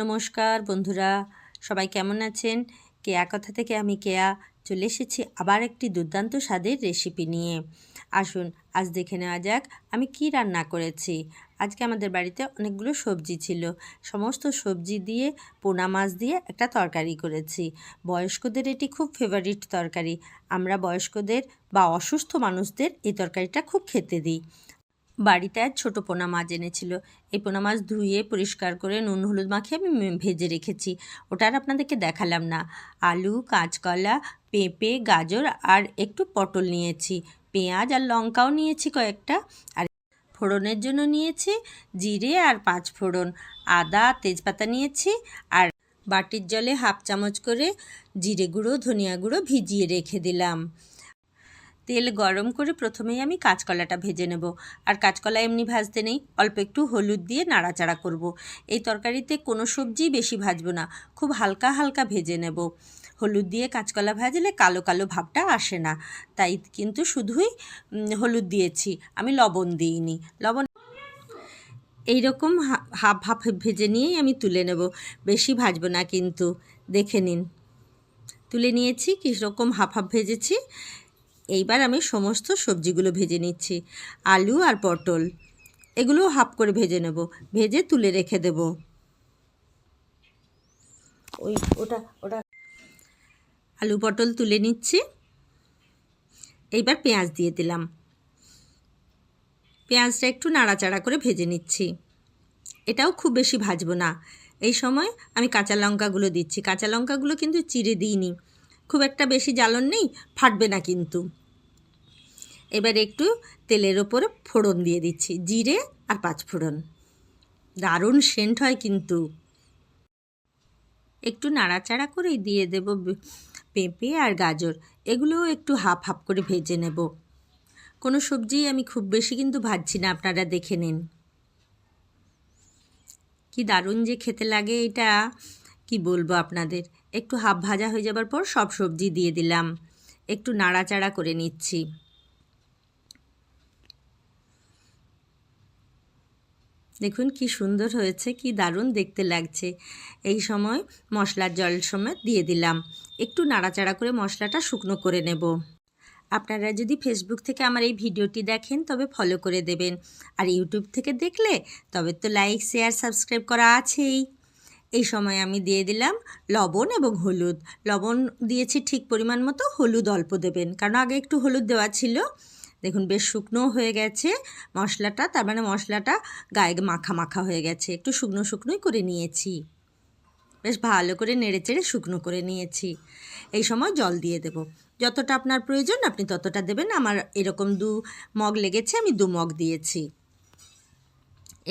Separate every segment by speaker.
Speaker 1: নমস্কার বন্ধুরা, সবাই কেমন আছেন? কেয়া কথা থেকে আমি কেয়া চলে এসেছি আবার একটি দুর্দান্ত স্বাদের রেসিপি নিয়ে। আসুন, আজ দেখে নেওয়া যাক আমি কি রান্না করেছি। আজকে আমাদের বাড়িতে অনেকগুলো সবজি ছিল। সমস্ত সবজি দিয়ে, পোনা মাছ দিয়ে একটা তরকারি করেছি। বয়স্কদের এটি খুব ফেভারিট তরকারি। আমরা বয়স্কদের বা অসুস্থ মানুষদের এই তরকারিটা খুব খেতে দিই। বাড়িতে আর ছোটো পোনা মাছ এনেছিল। এই পোনা মাছ ধুয়ে, পরিষ্কার করে নুন, হলুদ মাখিয়ে আমি ভেজে রেখেছি। ওটা আর আপনাদেরকে দেখালাম না। আলু, কাঁচকলা, পেঁপে, গাজর আর একটু পটল নিয়েছি। পেঁয়াজ আর লঙ্কাও নিয়েছি কয়েকটা। আর ফোড়নের জন্য নিয়েছি জিরে আর পাঁচ ফোড়ন। আদা, তেজপাতা নিয়েছি আর বাটির জলে হাফ চামচ করে জিরে গুঁড়ো, ধনিয়া গুঁড়ো ভিজিয়ে রেখে দিলাম। তেল গরম করে প্রথমেই আমি কাঁচকলাটা ভেজে নেব। আর কাঁচকলা এমনি ভাজতে নেই, অল্প একটু হলুদ দিয়ে নাড়াচাড়া করব। এই তরকারিতে কোনো সবজি বেশি ভাজবো না, খুব হালকা হালকা ভেজে নেব। হলুদ দিয়ে কাঁচকলা ভাজলে কালো কালো ভাবটা আসে না, তাই কিন্তু শুধুই হলুদ দিয়েছি, আমি লবণ দিইনি। লবণ এইরকম হা- হাফ হাফ ভেজে নিয়েই আমি তুলে নেব, বেশি ভাজবো না কিন্তু, দেখে নিন। তুলে নিয়েছি, কীরকম হাফ হাফ ভেজেছি এইবার আমি সমস্ত সবজিগুলো ভেজে নিচ্ছি, আলু আর পটল। এগুলো হাফ করে ভেজে নেব, ভেজে তুলে রেখে দেব। ওই ওটা ওটা। আলু, পটল তুলে নিচ্ছি। এইবার পেঁয়াজ দিয়ে দিলাম। পেঁয়াজটা একটু নাড়াচাড়া করে ভেজে নিচ্ছি। এটাও খুব বেশি ভাজবো না। এই সময় আমি কাঁচা লঙ্কাগুলো দিচ্ছি। কাঁচা লঙ্কাগুলো কিন্তু চিড়ে দিইনি। খুব একটা বেশি জ্বালন নেই, ফাটবে না কিন্তু। এবার একটু তেলের ওপরে ফোড়ন দিয়ে দিচ্ছি, জিরে আর পাঁচ ফোড়ন। দারুণ সেন্ট হয় কিন্তু। একটু নাড়াচাড়া করেই দিয়ে দেব পেঁপে আর গাজর, এগুলোও একটু হাফ হাফ করে ভেজে নেব। কোনো সবজি আমি খুব বেশি কিন্তু ভাজছি না, আপনারা দেখে নিন। কি দারুণ যে খেতে লাগে এটা, কি বলব আপনাদের? একটু হাফ ভাজা হয়ে যাবার পর সব সবজি দিয়ে দিলাম। একটু নাড়াচাড়া করে নিচ্ছি। দেখুন কি সুন্দর হয়েছে, কি দারুণ দেখতে লাগছে। এই সময় মশলার জল সমেত দিয়ে দিলাম। একটু নাড়াচাড়া করে মশলাটা শুকনো করে নেব। আপনারা যদি ফেসবুক থেকে আমার এই ভিডিওটি দেখেন, তবে ফলো করে দেবেন। আর ইউটিউব থেকে দেখলে তবে তো লাইক শেয়ার সাবস্ক্রাইব করা আছেই। এই সময় আমি দিয়ে দিলাম লবণ এবং হলুদ। লবণ দিয়েছি ঠিক পরিমাণ মতো হলুদ অল্প দেবেন। কারণ আগে একটু হলুদ দেওয়া ছিল। দেখুন, বেশ শুকনো হয়ে গেছে মশলাটা। তার মানে মশলাটা গায়ে মাখা মাখা হয়ে গেছে। একটু শুকনো শুকনোই করে নিয়েছি। বেশ ভালো করে নেড়ে চেড়ে শুকনো করে নিয়েছি। এই সময় জল দিয়ে দেব। যতটা আপনার প্রয়োজন, আপনি ততটা দেবেন। আমার এরকম দু মগ লেগেছে, আমি দু মগ দিয়েছি।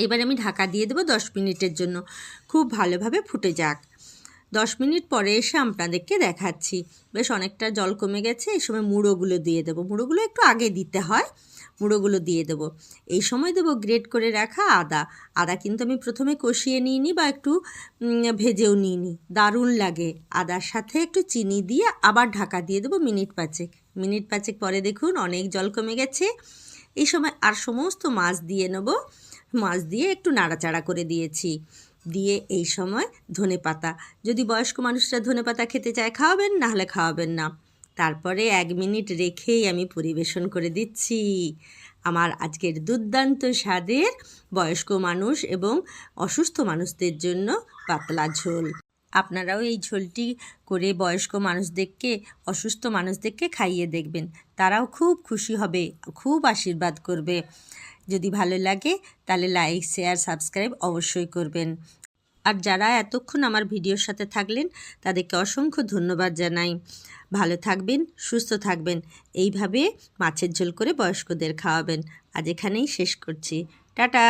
Speaker 1: এবার আমি ঢাকা দিয়ে দেবো দশ মিনিটের জন্য। খুব ভালোভাবে ফুটে যাক। দশ মিনিট পরে এসে আপনাদেরকে দেখাচ্ছি। বেশ অনেকটা জল কমে গেছে, এই সময় মুড়োগুলো দিয়ে দেবো। মুড়োগুলো একটু আগে দিতে হয়, মুড়োগুলো দিয়ে দেবো। এই সময় দেবো গ্রেট করে রাখা আদা। আদা কিন্তু আমি প্রথমে কষিয়ে নিই নিইনি বা একটু ভেজেও নিইনি। দারুণ লাগে। আদার সাথে একটু চিনি দিয়ে আবার ঢাকা দিয়ে দেবো মিনিট পাঁচেক। মিনিট পাঁচেক পরে দেখুন অনেক জল কমে গেছে। এই সময় আর সমস্ত মাছ দিয়ে নেব। মাছ দিয়ে একটু নাড়াচাড়া করে দিয়েছি। দিয়ে এই সময় ধনে পাতা। যদি বয়স্ক মানুষরা ধনে পাতা খেতে চায়, খাওয়াবেন নাহলে খাওয়াবেন না। তারপরে এক মিনিট রেখেই আমি পরিবেশন করে দিচ্ছি। আমার আজকের দুর্দান্ত স্বাদের বয়স্ক মানুষ এবং অসুস্থ মানুষদের জন্য পাতলা ঝোল। আপনারাও এই ঝোলটি করে বয়স্ক মানুষদেরকে, অসুস্থ মানুষদেরকে খাইয়ে দেখবেন। তারাও খুব খুশি হবে, খুব আশীর্বাদ করবে। যদি ভালো লাগে, তাহলে লাইক শেয়ার সাবস্ক্রাইব অবশ্যই করবেন। আর যারা এতক্ষণ আমার ভিডিওর সাথে থাকলেন, তাদেরকে অসংখ্য ধন্যবাদ জানাই। ভালো থাকবেন, সুস্থ থাকবেন, এইভাবে মাছের ঝোল করে বয়স্কদের খাওয়াবেন। আজ এখানেই শেষ করছি। টাটা!